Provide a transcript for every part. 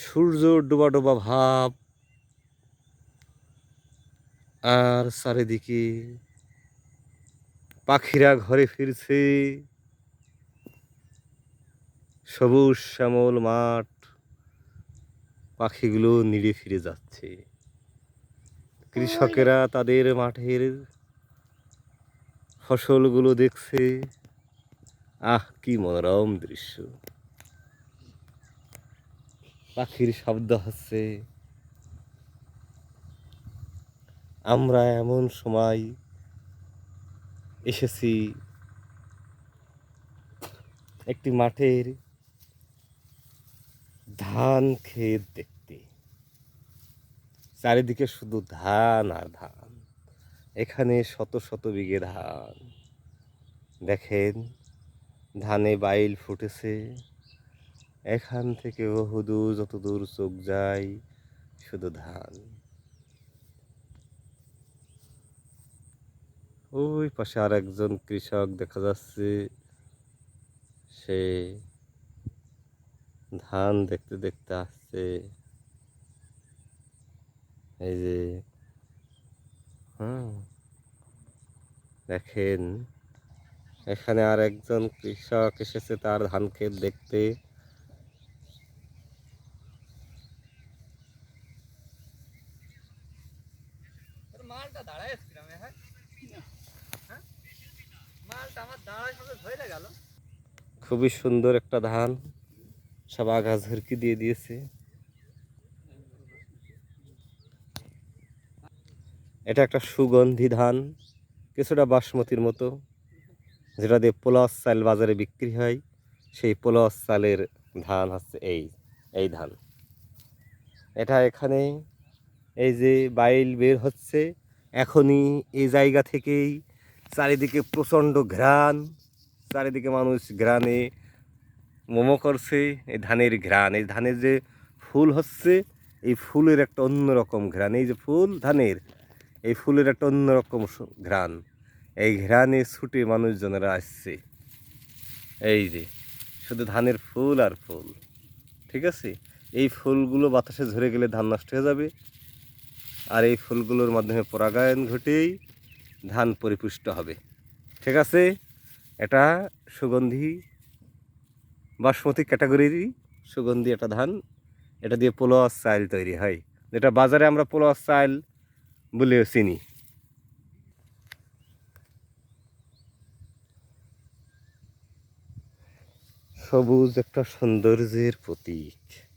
সূর্য ডোবা ডোবা ভাব আর চারিদিকে পাখিরা ঘরে ফিরছে। সবুজ শ্যামল মাঠ পাখিগুলো নিড়ে ফিরে যাচ্ছে। কৃষকেরা তাদের মাঠের ফসলগুলো দেখছে। আহ, কি মনোরম দৃশ্য। পাখির শব্দ হচ্ছে। আমরা এমন সময় এসেছি, একটি মাঠের ধান ক্ষেত দেখতে। চারিদিকে শুধু ধান আর ধান। এখানে শত শত বিঘে ধান। দেখেন, ধানে বাইল ফুটেছে। এখান থেকে বহুদূর যত দূর চোখ যায়, শুধু ধান। ওই পাশে আর একজন কৃষক দেখা যাচ্ছে। সে ধান দেখতে দেখতে আসছে। এই যে, হুম, দেখেন, এখানে আর একজন কৃষক এসেছে তার ধান ক্ষেত দেখতে। মালটা দাঁড়ায় হ্যাঁ? হ্যাঁ? খুবই সুন্দর একটা ধান, সব আগা ঝুরকি দিয়ে দিয়েছে। এটা একটা সুগন্ধি ধান, কিছুটা বাসমতির মতো, যেটা দিয়ে পোলাস চাল বাজারে বিক্রি হয়। সেই পোলাস চালের ধান হচ্ছে এই এই ধান। এটা এখানে এই যে বাইল বের হচ্ছে এখনই এই জায়গা থেকেই চারিদিকে প্রচণ্ড ঘ্রাণ, চারিদিকে মানুষ ঘ্রাণে মোমো করছে, এই ধানের ঘ্রাণ, এই ধানের যে ফুল হচ্ছে, এই ফুলের একটা অন্যরকম ঘ্রাণ, এই যে ফুল ধানের, এই ফুলের একটা অন্যরকম ঘ্রাণ, এই ঘ্রাণে ছুটে মানুষজনেরা আসছে। এই যে, শুধু ধানের ফুল আর ফুল, ঠিক আছে? এই ফুলগুলো বাতাসে ঝরে গেলে ধান নষ্ট হয়ে যাবে। আর এই ফুলগুলোর মাধ্যমে পরাগায়ন ঘটেই ধান পরিপুষ্ট হবে। ঠিক আছে? এটা সুগন্ধি, বাসমতি ক্যাটাগরিরই সুগন্ধি একটা ধান। এটা দিয়ে পোলোয়ার চাল তৈরি হয়। যেটা বাজারে আমরা পোলোয়ার চাল বলেও চিনি। সবুজ একটা সৌন্দর্যের প্রতীক।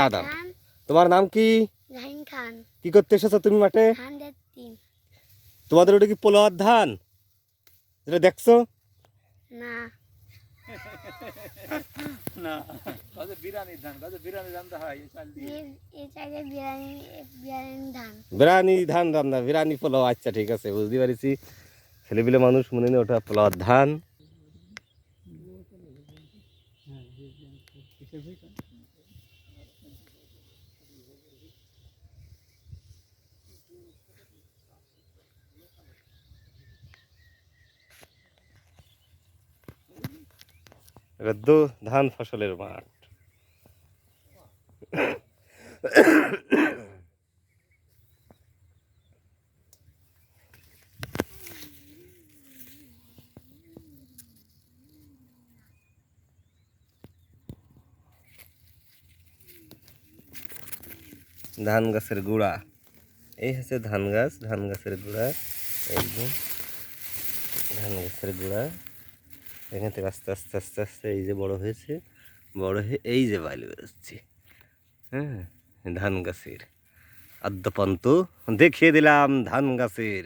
দাদা তোমার নাম কি খান কি করতে এসেছ তুমি মাঠে তোমাদের ওটা কি পোলোয়ার ধান যেটা দেখছ না না কাজে বিরানি ধান বিরানি হয় ধান রান্না পোলাও আচ্ছা ঠিক আছে বুঝতে পারছি ছেলেপিলে মানুষ মনে নেই ওটা পোলাওয়ার ধান এটা ধান ফসলের মাঠ। ধান গাছের গুঁড়া। এই হচ্ছে ধান গাছ, ধান গাছের গুঁড়া। যে ধান গাছের গুঁড়া। এখান থেকে আস্তে আস্তে আস্তে আস্তে এই যে বড় হয়েছে, বড় হয়ে এই যে বাইল বেরোচ্ছে। হ্যাঁ ধান গাছের আদ্যপান্ত দেখিয়ে দিলাম ধান গাছের